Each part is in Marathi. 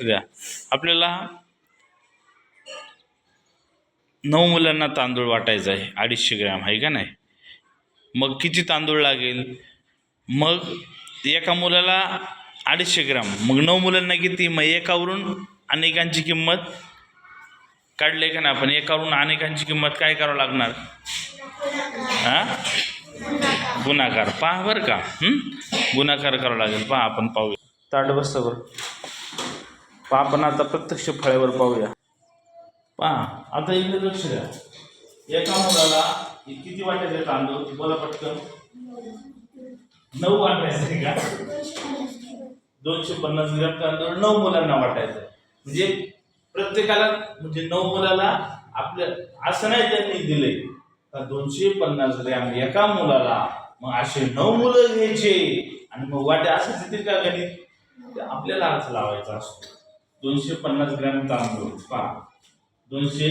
द्या. आपल्याला नऊ मुलांना तांदूळ वाटायचा आहे अडीचशे ग्रॅम आहे का नाही? मग किती तांदूळ लागेल? मग एका मुलाला अडीचशे ग्राम मग नऊ मुलांना किती? मग एकावरून अनेकांची किंमत काढले का नाही आपण? एकावरून अनेकांची किंमत काय करावं लागणार? हां? गुणाकार. पहा बरं का. हं? गुणाकार करावं लागेल. पहा आपण पाहूया. ताट बसतं बरं. पहा आपण आता प्रत्यक्ष फळ्यावर पाहूया. पहा आता इकडे लक्ष द्या. एका मुलाला हे किती वाटायचे तांदूळ? बोला पटकन. नऊ वाटायचे का? दोनशे पन्नास ग्रॅम तांदूळ नऊ मुलांना वाटायचं. म्हणजे प्रत्येकाला म्हणजे नऊ मुलाला आपल्या असं नाही त्यांनी दिलंय. का दोनशे पन्नास ग्रॅम एका मुलाला मग असे नऊ मुलं घ्यायचे आणि मग वाटे असं येतील का गणित? आपल्याला अर्थ लावायचा असतो. दोनशे पन्नास ग्रॅम तांदूळ पहा. दोनशे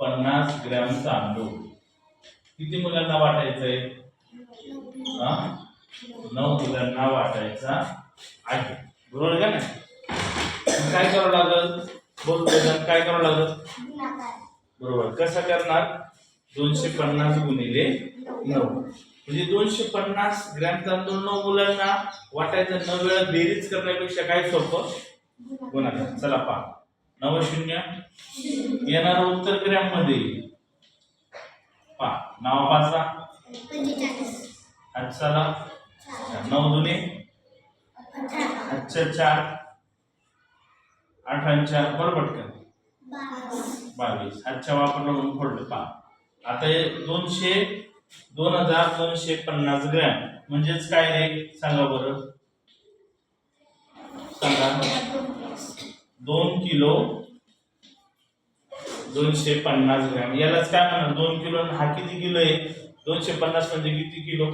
पन्नास ग्रॅम तांदूळ. किती मुलांना वाटायचंय? हा? नऊ मुलांना वाटायचा आहे. बरोबर का नाही? काय करावं लागल? बोल काय करावं लागल? बरोबर. कसं करणार? दोनशे पन्नास गुणिले नऊ. म्हणजे दोनशे पन्नास ग्रॅम तांदूळ नऊ मुलांना वाटायचं. नऊ वेळा बेरीज करण्यापेक्षा काय सोपं? गुणाकार चला पहा. नव शून्य. येणार उत्तर ग्रॅममध्ये पहा. नाव पाचा चला. नऊ दुने अच्छा चार. आठ आणि चार. बरोबर का बावीस. आजच्या वापरला म्हणून फोडलं. पहा. आता हे दोनशे दोन हजार दोनशे पन्नास ग्रॅम. म्हणजेच काय रे? सांगा बरं. सांगा. दोन किलो दोनशे पन्नास ग्रॅम. यालाच काय म्हणा दोन किलो आणि हा किती किलो आहे? दोनशे पन्नास म्हणजे किती किलो?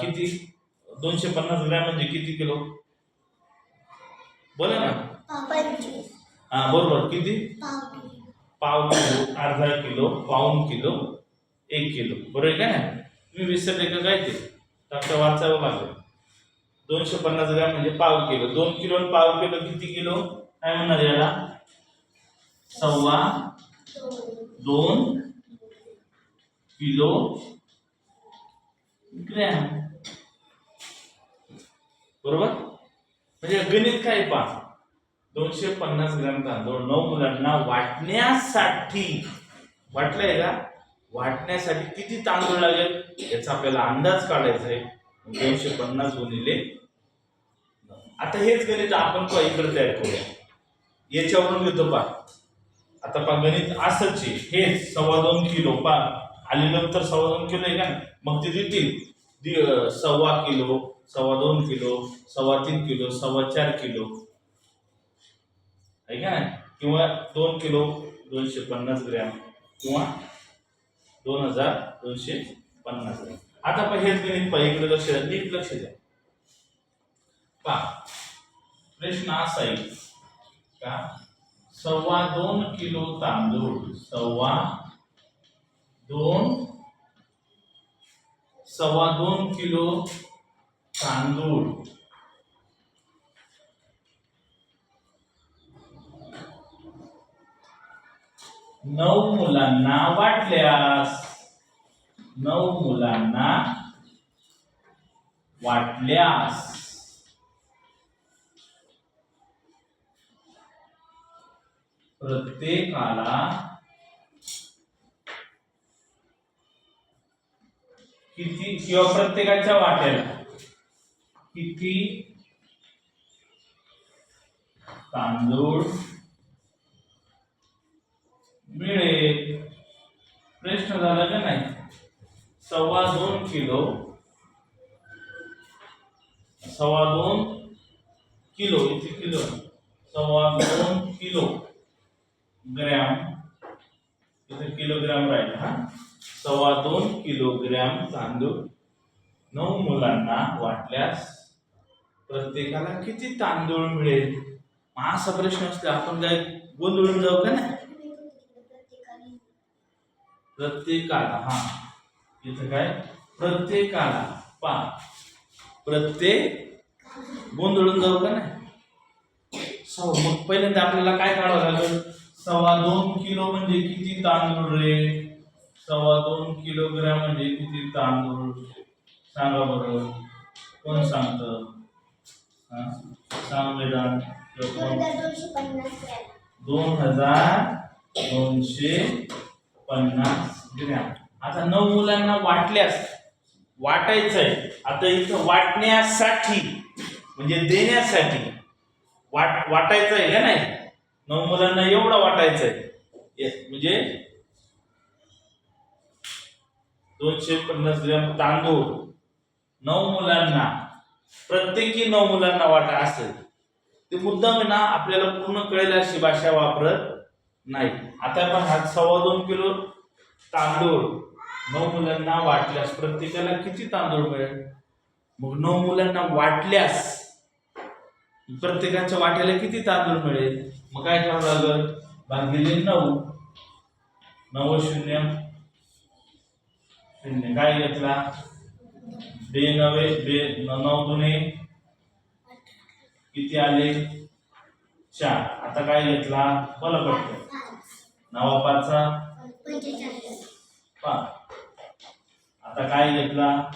किती? दोनशे पन्नास ग्रॅम म्हणजे किती किलो? बोला ना. हा बरोबर. किती? पाव किलो अर्धा किलो पाऊन किलो एक किलो. बरोबर आहे का तुम्ही विसरले का काय ते? वाचावं लागेल. दोनशे पन्नास ग्रॅम म्हणजे पाव किलो. दोन किलो पाव किलो किती किलो? काय म्हणणार याला? सव्वा दोन किलो ग्रॅम. बरोबर? म्हणजे गणित काय पा दोनशे पन्नास ग्रॅम तांदूळ नऊ मुलांना वाटण्यासाठी. वाटलंय का? वाटण्यासाठी किती तांदूळ लागेल? याचा आपल्याला अंदाज काढायचा आहे. दोनशे पन्नास गुणिले आता हेच गणित आपण पहा इकडे तयार करूया. याच्यावरून घेतो पा आता पा गणित असंच आहे हेच सव्वा दोन किलो पा आल्यानंतर सव्वा दोन किलो आहे का मग ते देतील. सव्वा किलो सव्वा दोन किलो सव्वा तीन किलो सव्वा चार किलो. आहे का किंवा दोन किलो दोनशे पन्नास ग्रॅम किंवा दोन हजार दोनशे पन्नास ग्रॅम. आता पण हेच गणित पहा इकडे लक्ष द्या नीट लक्ष द्या. का प्रश्न असा आहे का? सव्वा दोन किलो तांदूळ सव्वा दोन सव्वा दोन किलो तांदूळ. नऊ मुलांना वाटल्यास नऊ मुलांना वाटल्यास प्रत्येकाला किती किंवा प्रत्येकाच्या वाट्याला किती तांदूळ मिळेल? प्रश्न झाला का नाही? सव्वा दोन किलो. सव्वा दोन किलो इथे किलो. सव्वा दोन किलो. ग्रॅम इथे किलोग्रॅम राहील हा. सव्वा दोन किलोग्रॅम तांदूळ नऊ मुलांना वाटल्यास प्रत्येकाला किती तांदूळ मिळेल? असा प्रश्न असला आपण काय गोंधळून जाऊ का नाही? प्रत्येकाला हा. इथं काय? प्रत्येकाला पा प्रत्येक गोंधळून जाऊ का नाही? सव्वा मग पहिल्यांदा आपल्याला काय काढावं लागेल? सव्वा दोन किलो म्हणजे किती तांदूळ रे? सव्वा दोन किलोग्रॅम म्हणजे किती तांदूळ? सांगा बरं. कोण सांगतं? सांग वेदांत. दोन हजार दोनशे पन्नास ग्रॅम. आता नऊ मुलांना वाटल्यास वाटायचं आहे आता इथं वाटण्यासाठी म्हणजे देण्यासाठी वाट वाटायचं आहे का नाही? नऊ मुलांना एवढा वाटायचं आहे म्हणजे दोनशे पन्नास ग्रॅम तांदूळ नऊ मुलांना प्रत्येकी नऊ मुलांना वाटा असेल. ते मुद्दाम ना आपल्याला पूर्ण कळेल अशी भाषा वापरत नाही. आता आपण हा सव्वा दोन किलो तांदूळ नऊ मुलांना वाटल्यास प्रत्येकाला किती तांदूळ मिळेल? मग नऊ मुलांना वाटल्यास प्रत्येकाच्या वाट्याला किती तांदूळ मिळेल? मग काय करावं लागेल? भागिले नऊ. नऊ शून्य. शून्य. काय घेतला? बे नवे बे न- नऊ दुने. किती आले? चार. आता काय घेतला? बोला पडतो नवा पाचचा. पाच आता काय घेतला?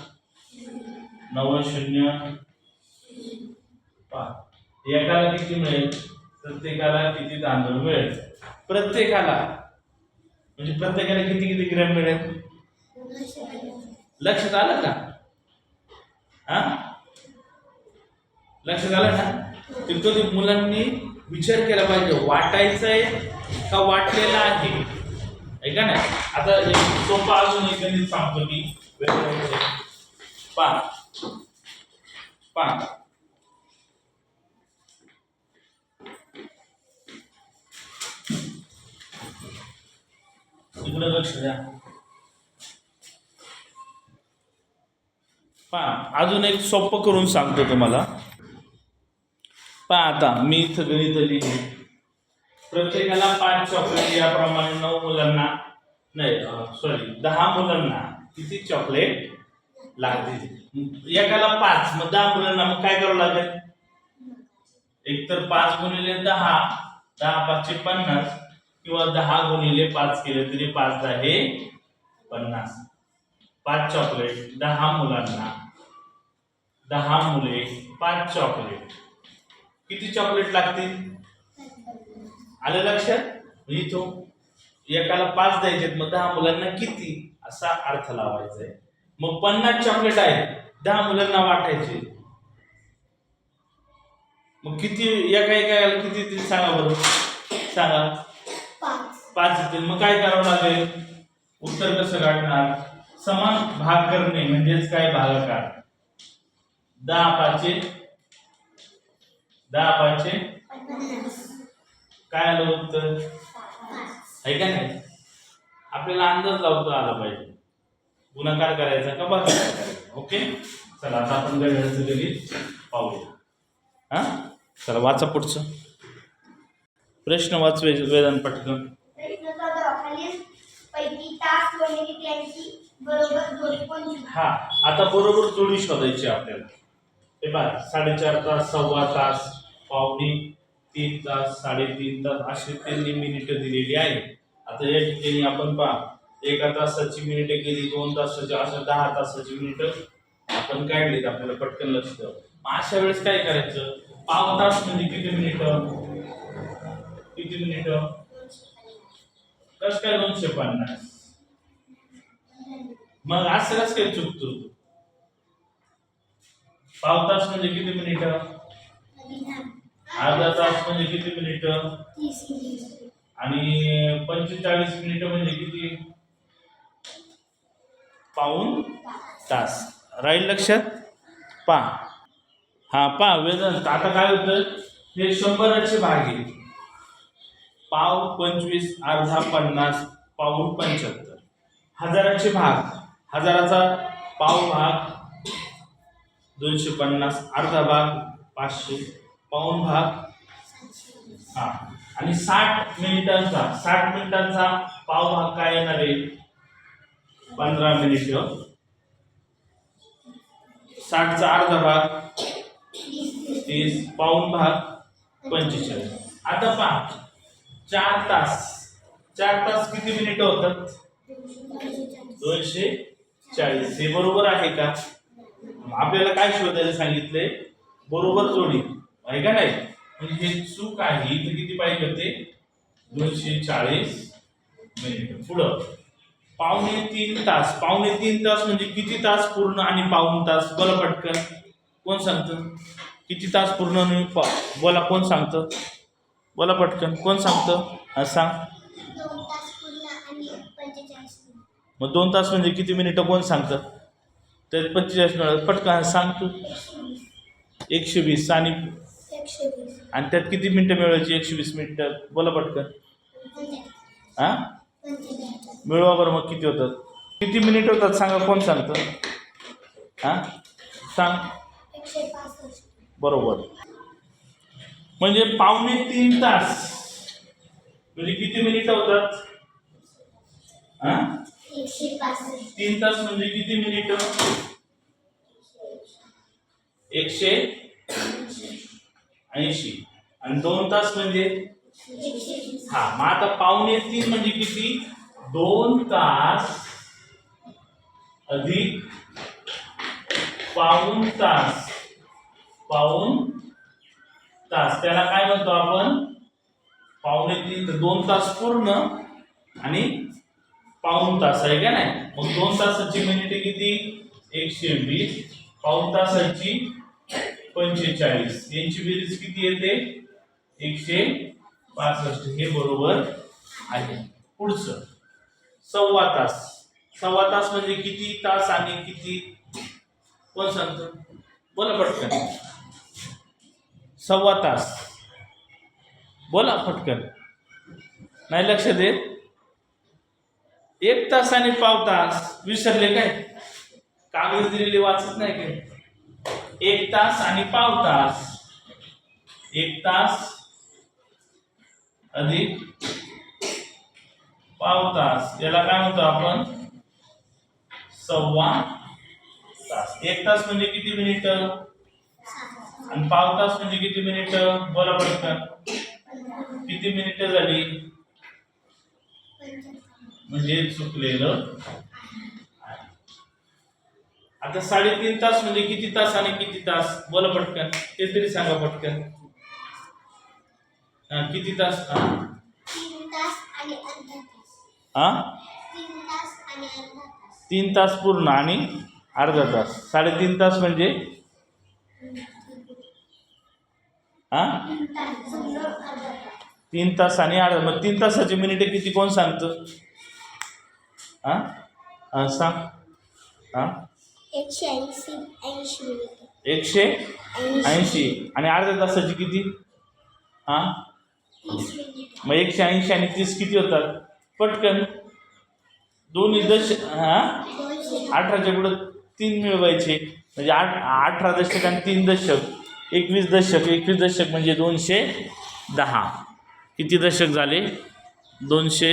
नव शून्य. पाच एकाला किती मिळेल? प्रत्येकाला किती तांदूळ मिळेल? प्रत्येकाला. म्हणजे प्रत्येकाला किती किती ग्रॅम मिळेल? लक्षात आलं का? हा? लक्षात आलं ना तिथं ती मुलांनी विचार केला पाहिजे. वाटायचंय का वाटलेला आहे? ऐका ना. नाही आता सोपा अजून एक गणित सांगतो मी. पा पा इकडे लक्ष द्या पहा अजून एक सोपं करून सांगतो तुम्हाला. पहा आता मी इथं गणित लिहिले प्रत्येकाला पाच चॉकलेट याप्रमाणे नऊ मुलांना नाही सॉरी दहा मुलांना किती चॉकलेट लागतील? एकाला पाच मग दहा मुलांना मग काय करावं लागेल? एक तर पाच गुणिले दहा दहा पाचशे पन्नास. किंवा दहा गुणिले पाच केले तरी पाच दहा हे पन्नास. पाच चॉकलेट दहा मुलांना. दहा मुले पाच चॉकलेट किती चॉकलेट लागतील? आलं लक्षात? म्हणजे एकाला पाच द्यायचे मग दहा मुलांना किती? असा अर्थ लावायचा आहे मग पन्नास चॉकलेट आहेत दहा मुलांना वाटायचे. मग किती एका एका किती सांगा बरोबर सांगा. पाच येतील. मग काय करावं लागेल? उत्तर कसं काढणार? समान भाग करणे म्हणजेच काय? भागाकार. दहा पाचशे दहा पाचशे काय आलं उत्तर? आहे का नाही? आपल्याला अंदाज लावता आला पाहिजे. गुणाकार करायचा का भागाकार करायचा? ओके? चला आता आपण गणिताचं गणित पाहूया. हा? चला वाचा पुढचं. प्रश्न वाच वे- वेदांत पटकन. बरोबर जोडी कोणती हा आता बरोबर जोडी शोधायची आपल्याला. हे पहा साडेचार तास सव्वा तास पावणे तीन तास साडेतीन तास अशी त्यांनी मिनिटं दिलेली आहे. आता या ठिकाणी आपण पहा एका तासाची मिनिटं गेली दोन तासाची असं दहा तासाची मिनिटं आपण काढलीत आपल्याला पटकन लक्ष द्यावं. मग अशा वेळेस काय करायचं? पाव तास म्हणजे किती मिनिटं किती मिनिटं कसं काय दोनशे पन्नास? मग असं कसं काय चुकतो पाव तास म्हणजे किती मिनिट? अर्धा तास म्हणजे किती मिनिट? आणि पंचेचाळीस मिनिटं म्हणजे किती? पाऊन तास. राहील लक्षात? पा. हा पा वेदन. आता काय होतं? हे शंभराचे भाग आहे पाव पंचवीस अर्धा पन्नास पाऊन पंच्याहत्तर. हजाराचे भाग. हजाराचा पाव भाग दोनशे पन्नास अर्धा भाग पाचशे पाऊन भाग. हा. आणि साठ मिनिटांचा साठ मिनिटांचा पाव भाग काय येणार आहे? पंधरा मिनिट हो. साठचा अर्धा भाग तीस पाऊन भाग पंचेचाळीस. आता पहा चार तास चार तास किती मिनिटं होतात? दोनशे चाळीस. हे बरोबर आहे का? आपल्याला काय शोधायला सांगितलंय? बरोबर जोडी. आहे का नाही? म्हणजे हे चूक आहे. तर किती पाहिजे होते? दोनशे चाळीस मिनिट पुढं. पावणे तीन तास. पावणे तीन तास म्हणजे किती तास पूर्ण आणि पाऊण तास? बोला पटकन. कोण सांगतं? किती तास पूर्ण बोला कोण सांगतं? बोला पटकन. कोण सांगतं? हा सांग. मग दोन तास म्हणजे किती मिनिटं कोण सांगतं? तर पंचेचाळीस मिनिट. पटकन सांग तू. एकशे वीस आणि आणि त्यात किती मिनिटं मिळवायची? एकशे वीस मिनिटं. बोला पटकन. हां? मिळवा बरं मग किती होतात? किती मिनिट होतात सांगा कोण सांगतं? हां? सांग. बरोबर. म्हणजे पावणे तीन तास. म्हणजे किती मिनिटं होतात? हां? तीन तास म्हणजे किती मिनिटं? एकशे ऐंशी. आणि दोन तास म्हणजे? हा मग आता पावणे तीन म्हणजे किती? दोन तास अधिक पाऊण तास. पाऊण तास. त्याला काय म्हणतो आपण? पावणे तीन तर दोन तास पूर्ण आणि पाऊण तास आहे का नाही? मग दोन तासाची मिनिटे किती? एकशे वीस. पाऊण तासाची पंचेचाळीस. यांची बेरीज किती येते? एकशे पासष्ट. हे बरोबर आहे. पुढचं. सव्वा तास. सव्वा तास म्हणजे किती तास आणि किती? कोण सांगतो? बोला पटकन. सव्वा तास. बोला पटकन. नाही लक्ष देत? एक तास आणि पाव तास विसरले काय? कागद दिलेले वाचत नाही काय? एक तास आणि पाव तास. एक तास अधिक पाव तास. याला काय म्हणतो आपण? सव्वा तास. एक तास म्हणजे किती मिनिट? आणि पाव तास म्हणजे किती मिनिट? बोला पटकन किती मिनिट झाली? म्हणजे चुकलेलं. आता साडेतीन तास म्हणजे किती तास आणि किती तास? बोला पटकन. ते तरी सांगा पटकन. हा, किती तास? हा. तीन तास हा? पूर्ण आणि अर्धा तास. साडेतीन तास म्हणजे? हा? तीन तास आणि अर्धा. मग तीन तासाची मिनिटे किती? कोण सांगतं? हा? हा, सांग. हा? एकशे ऐंशी ऐंशी मिनिट. एकशे ऐंशी. आणि अर्ध्या तासाची किती? हा? मग एकशे ऐंशी आणि तीस किती होतात? पटकन. दोन्ही दश हा? अठराच्या पुढं तीन मिळवायचे. म्हणजे आठ अठरा दशक आणि तीन दशक. एकवीस दशक एकवीस दशक म्हणजे दोनशे दहा. किती दशक झाले? दोनशे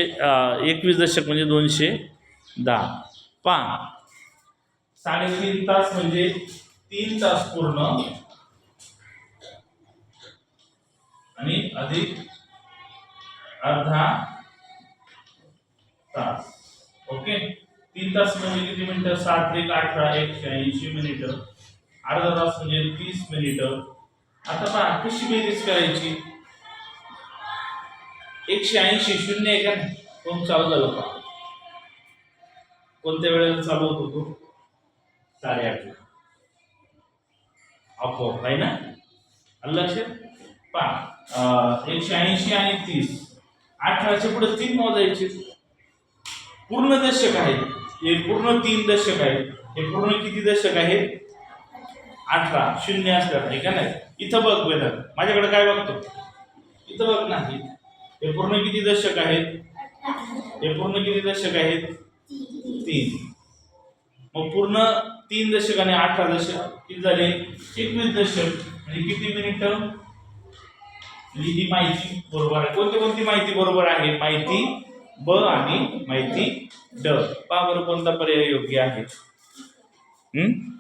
एकवीस दशक म्हणजे दोनशे दहा. पहा. साडेतीन तास म्हणजे तीन तास पूर्ण. आणि अधिक अर्धा तास. ओके? तीन तास म्हणजे किती मिनिटं? सात एक अठरा एकशे ऐंशी मिनिटं. अर्धा तास म्हणजे तीस मिनिटं. आता पहा कशी बेरीज करायची? एकशे ऐंशी शून्य आहे का चालू झालं पहा. कोणत्या वेळेला चालू होतो? तो साडेआठला. आपोआप आहे ना? आलं लक्षात? पहा एकशे ऐंशी आणि तीस. अठराशे पुढे तीन मोजायचे. पूर्ण दशक आहे हे पूर्ण तीन दशक आहेत. हे पूर्ण किती दशक आहे अठरा. शून्य असतात आहे का नाही? इथं बघ वेदन माझ्याकडे काय बघतो? इथं बघ नाही. हे पूर्ण किती दशक आहेत? हे पूर्ण किती दशक आहेत? तीन. मग पूर्ण तीन दशक आणि अठरा दशक किती झाले? एकवीस दशक. म्हणजे किती मिनिट म्हणजे ही माहिती बरोबर आहे. कोणती कोणती माहिती बरोबर आहे? माहिती ब आणि माहिती ड. पा बरोबर कोणता पर्याय योग्य आहे. हम्म?